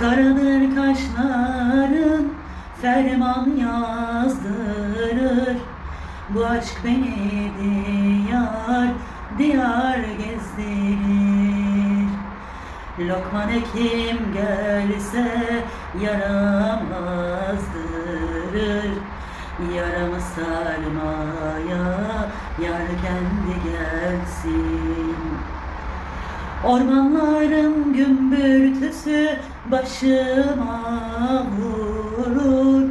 Karadır kaşların ferman yazdırır. Bu aşk beni diyar diyar gezdirir. Lokman hekim gelse yaram azdırır Yaramı sarmaya yar kendi gelsin. Ormanların gümbürtüsü başıma vurur.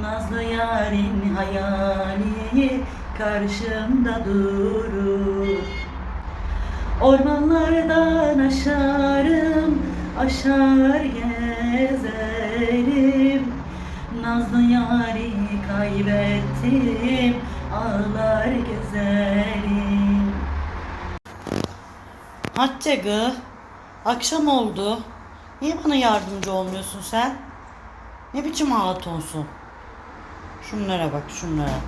Nazlı yarın hayali karşımda durur. Ormanlardan aşarım, aşar gezerim. Nazlı yari kaybettim, ağlar gezerim. Hatice akşam oldu. Niye bana yardımcı olmuyorsun sen? Ne biçim hatunsun? Şunlara bak şunlara.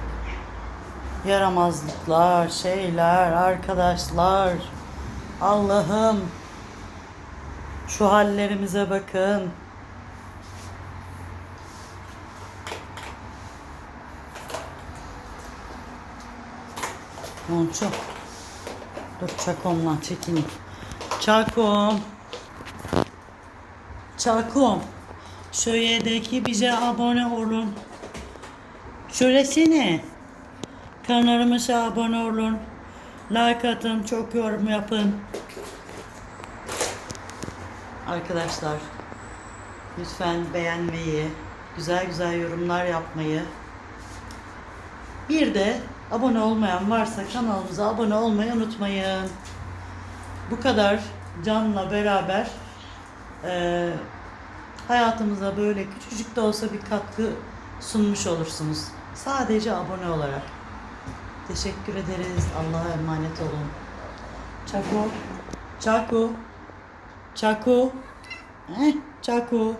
Yaramazlıklar, şeyler, arkadaşlar. Allah'ım. Şu hallerimize bakın. Monço. Dur çakomla çekeyim. Çakom. Çakom. Şöyle bize abone olun. Söylesene. Kanalımıza abone olun. Like atın, çok yorum yapın. Arkadaşlar, lütfen beğenmeyi, güzel güzel yorumlar yapmayı, bir de abone olmayan varsa kanalımıza abone olmayı unutmayın. Bu kadar Can'la beraber eee hayatımıza böyle küçücük de olsa bir katkı sunmuş olursunuz. Sadece abone olarak. Teşekkür ederiz. Allah'a emanet olun. Çako. Çako. Çako. Eh, Çako.